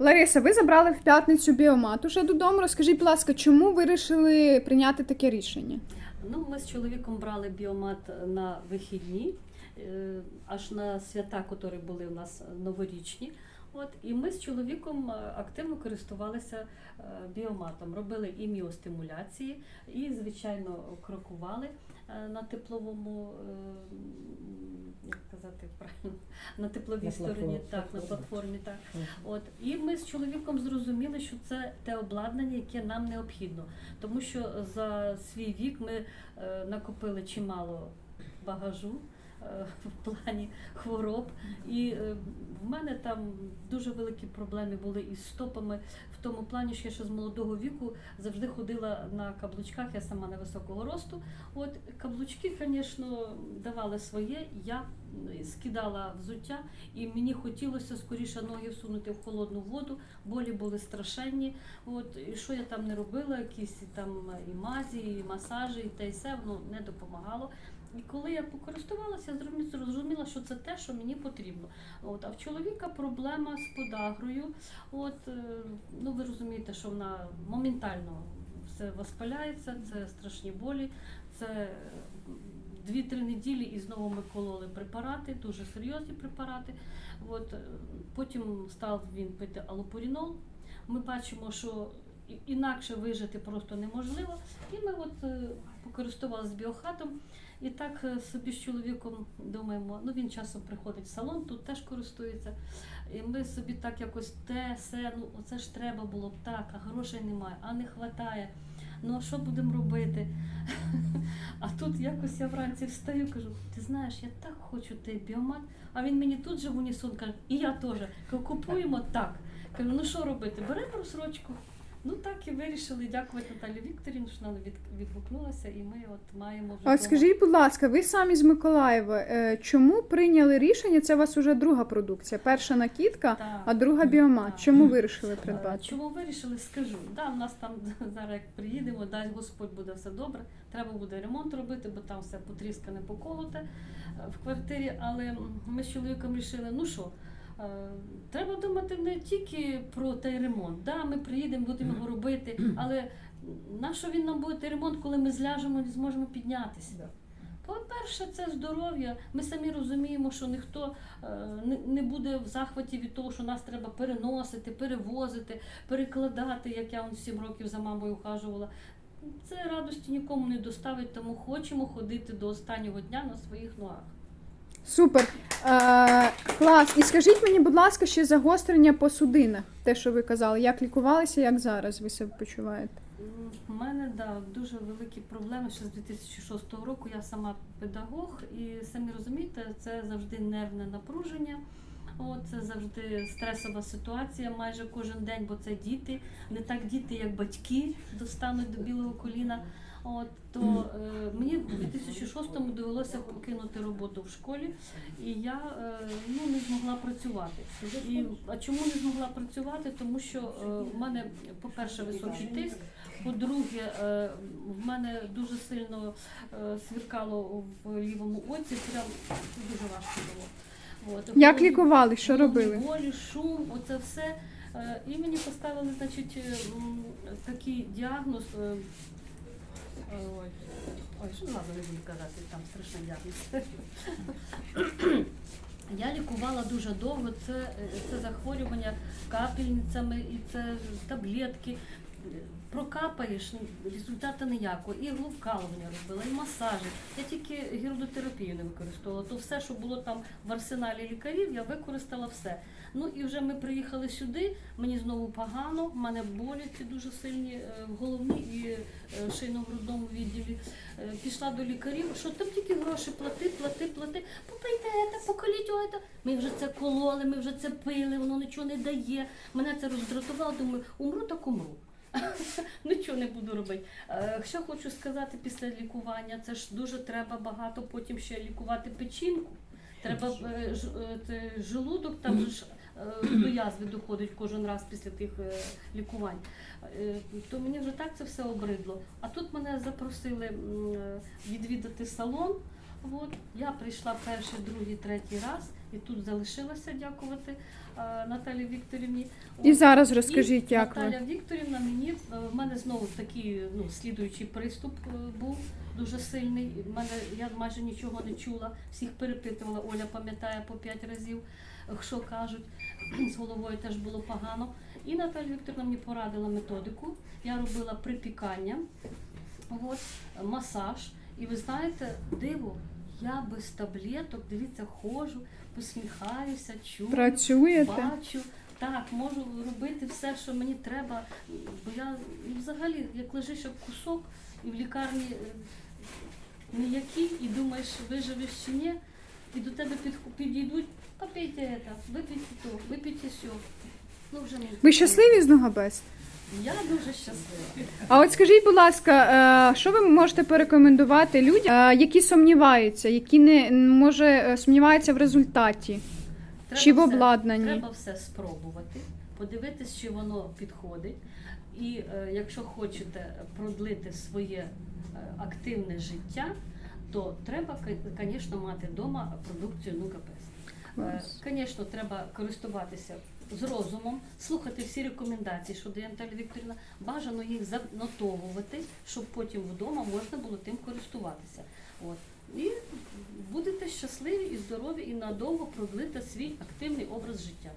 Лариса, ви забрали в п'ятницю біомат уже додому. Розкажіть, будь ласка, чому ви вирішили прийняти таке рішення? Ну, ми з чоловіком брали біомат на вихідні, е, аж на свята, які були у нас новорічні. От, і ми з чоловіком е, активно користувалися е, біоматом, робили і міостимуляції, і, звичайно, крокували на тепловому, е, м, як казати правильно, на тепловій На стороні, платформі. так, на платформі, так. От і ми з чоловіком зрозуміли, що це те обладнання, яке нам необхідно, тому що за свій вік ми е, накопили чимало багажу. Е, В плані хвороб, і е, в мене там дуже великі проблеми були із стопами, в тому плані, що я ще з молодого віку завжди ходила на каблучках, я сама невисокого росту. От каблучки, звісно, давали своє. Я скидала взуття, і мені хотілося скоріше ноги всунути в холодну воду. Болі були страшенні. От і що я там не робила, якісь там і мазі, і масажі, і те і все, воно не допомагало. І коли я покористувалася, зрозуміла, що це те, що мені потрібно. От, а в чоловіка проблема з подагрою. От, е, ну ви розумієте, що вона моментально все воспаляється, це страшні болі, це е, дві-три неділі і знову ми кололи препарати, дуже серйозні препарати. От, е, потім став він пити алопурінол. Ми бачимо, що інакше вижити просто неможливо. І ми от е, покористувалися біохатом. І так е, собі з чоловіком думаємо, ну він часом приходить в салон, тут теж користується. І ми собі так якось те, се, ну оце ж треба було б так, а грошей немає, а не вистачає. Ну а що будемо робити? А тут якось я вранці встаю, кажу, ти знаєш, я так хочу той біомат, а він мені тут же в унісон каже, і я теж. Купуємо так. Кажу, ну що робити? Беремо розсрочку. Ну так і вирішили. Дякувати Наталі Вікторівні, що вона від, відгукнулася, і ми от маємо вже. А дома. скажіть, будь ласка, ви самі з Миколаєва. е, Чому прийняли рішення? Це у вас уже друга продукція. Перша накидка, Так. а друга біомат. Так. Чому вирішили Е, придбати? Чому вирішили, скажу. Да, в нас там зараз як приїдемо, дасть Господь буде все добре. Треба буде ремонт робити, бо там все потріскане, поколоте е, в квартирі. Але м, ми з чоловіком вирішили, ну що, треба думати не тільки про той ремонт. Да, ми приїдемо, будемо його робити, але на що він нам буде той ремонт, коли ми зляжемо і зможемо піднятися? По-перше, це здоров'я. Ми самі розуміємо, що ніхто е, не- буде в захваті від того, що нас треба переносити, перевозити, перекладати, як я 7 років за мамою ухажувала. Це радості нікому не доставить, тому хочемо ходити до останнього дня на своїх ногах. Супер. Е, клас. І скажіть мені, будь ласка, ще загострення по судинах. Те, що ви казали, як лікувалися, як зараз ви себе почуваєте? У мене да, дуже великі проблеми ще з 2006 року. Я сама педагог, і самі розумієте, це завжди нервне напруження. От, це завжди стресова ситуація майже кожен день, бо це діти, не так діти, як батьки достануть до білого коліна. От то е, мені в 2006-му довелося покинути роботу в школі, і я е, ну, не змогла працювати. І, а чому не змогла працювати? Тому що е, в мене, по-перше, високий тиск. По-друге, е, в мене дуже сильно е, свіркало в лівому оці, прям дуже важко було. От, Як лікували? Що робили? Болі, шум, оце все. Е, І мені поставили, значить, е, м, такий діагноз. е, Ой, що ладно, не буду казати, там страшна діагноз. Я лікувала дуже довго це, е, це захворювання капельницями і це таблетки. Прокапаєш, ну, результату ніякого. І вкалування робила, і масажі. Я тільки гірудотерапію не використовувала. То все, що було там в арсеналі лікарів, я використала все. Ну і вже ми приїхали сюди. Мені знову погано, в мене болі ці дуже сильні е, в головні і е, шийно-грудному відділі. Е, Пішла до лікарів, що там тільки гроші плати, плати, плати. Попийте це, поколіть. Ми вже це кололи, ми вже це пили, воно нічого не дає. Мене це роздратувало, думаю, умру так умру. Нічого не буду робити. Е, Що хочу сказати після лікування, це ж дуже треба багато потім ще лікувати печінку. Треба е, е, желудок, там ж до язви доходить кожен раз після тих лікувань. То мені вже так це все обридло. А тут мене запросили відвідати салон. От, я прийшла перший, другий, третій раз, і тут залишилася, дякувати е, Наталі Вікторівні. І зараз розкажіть, І як ви. Наталя Вікторівна мені е, в мене знову такий ну, слідуючий приступ е, був дуже сильний. В мене я майже нічого не чула. Всіх перепитувала. Оля пам'ятає по п'ять разів, е, що кажуть. З головою теж було погано. І Наталя Вікторівна мені порадила методику. Я робила припікання, от, масаж. І ви знаєте, диво, я без таблеток, дивіться, ходжу, посміхаюся, чую Працюєте? бачу. Так, можу робити все, що мені треба. Бо я ну, взагалі, як лежиш як кусок, і в лікарні е, ніякі, і думаєш, виживеш чи ні, і до тебе підху- підійдуть, попійте це, випійте то, випійте сьо. Ну, вже не Ви щасливі з Ногабест? Я дуже щаслива. А от скажіть, будь ласка, е, що ви можете порекомендувати людям, е, які сумніваються, які не може е, сумніваються в результаті чи в все- Треба все спробувати, подивитись, чи воно підходить. І якщо хочете продлити своє активне життя, то треба, звісно, мати вдома продукцію Нука Пест. Звісно, треба користуватися з розумом, слухати всі рекомендації, що дає Наталя Вікторівна, бажано їх занотовувати, щоб потім вдома можна було тим користуватися. От. І будете щасливі і здорові, і надовго продлити свій активний образ життя.